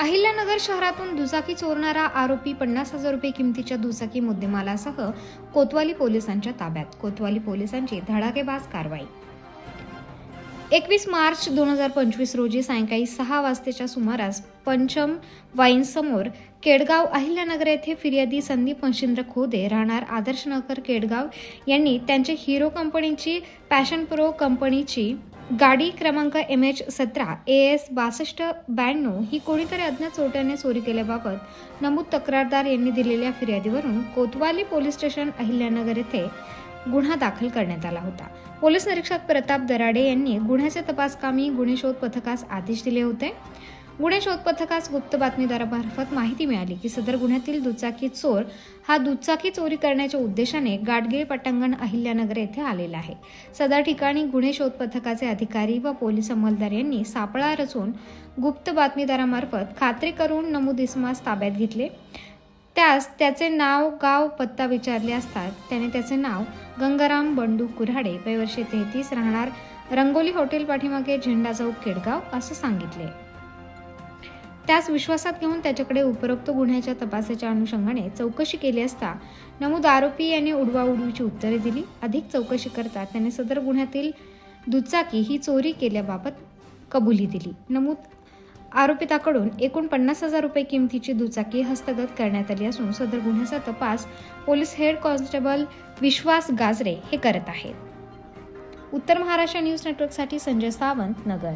अहिल्यानगर शहरातून दुचाकी चोरणारा आरोपी पन्नास हजार रुपये किमतीच्या दुचाकी मुद्देमालासह कोतवाली पोलिसांच्या ताब्यात. कोतवाली पोलिसांची धडाकेबाज कारवाई. एकवीस मार्च दोन हजार पंचवीस रोजी सायंकाळी सहा वाजतेच्या सुमारास पंचम वाईनसमोर केडगाव अहिल्यानगर येथे फिर्यादी संदीप मशिंद्र खोदे राहणार आदर्शनगर केडगाव यांनी त्यांच्या हिरो कंपनीची पॅशन प्रो कंपनीची गाडी क्रमांक एम एच सतरा ए एस बासष्ट ब्याण्णव ही कोणीतरी अज्ञात चोरट्याने चोरी केल्याबाबत नमूद तक्रारदार यांनी दिलेल्या फिर्यादीवरून कोतवाली पोलीस स्टेशन अहिल्यानगर येथे गुन्हा दाखल करण्यात आला होता. पोलीस निरीक्षक प्रताप दराडे यांनी गुन्ह्याच्या तपासकामी गुन्हे शोध पथकास आदेश दिले होते. गुन्हे शोध पथकास गुप्त बातमीदारामार्फत माहिती मिळाली की सदर गुन्ह्यातील दुचाकी चोर हा दुचाकी चोरी करण्याच्या उद्देशाने गाडगिळ पटांगण अहिल्यानगर येथे आलेला आहे. सदर ठिकाणी गुन्हे शोध पथकाचे अधिकारी व पोलीस अंमलदार यांनी सापळा रचून गुप्त बातमीदारामार्फत खात्री करून नमूद ताब्यात घेतले. त्यास त्याचे नाव गाव पत्ता विचारले असता त्याने त्याचे नाव गंगाराम बंडू कुऱ्हाडे वयवर्षे तेहतीस राहणार रंगोली हॉटेल पाठीमागे झेंडा चौक केडगाव असं सांगितले. त्यास विश्वासात घेऊन त्याच्याकडे उपरोक्त गुन्ह्याच्या तपासाच्या अनुषंगाने चौकशी केली असता नमूद आरोपी यांनी उडवाउडवीची उत्तरे दिली. अधिक चौकशी करता त्याने सदर गुन्ह्यातील दुचाकी ही चोरी केल्याबाबत कबुली दिली. नमूद आरोपिताकडून एकूण पन्नास हजार रुपये किमतीची दुचाकी हस्तगत करण्यात आली असून सदर गुन्ह्याचा तपास police head constable Vishwas Gajare हे करत आहेत. उत्तर महाराष्ट्र न्यूज नेटवर्कसाठी संजय सावंत नगर.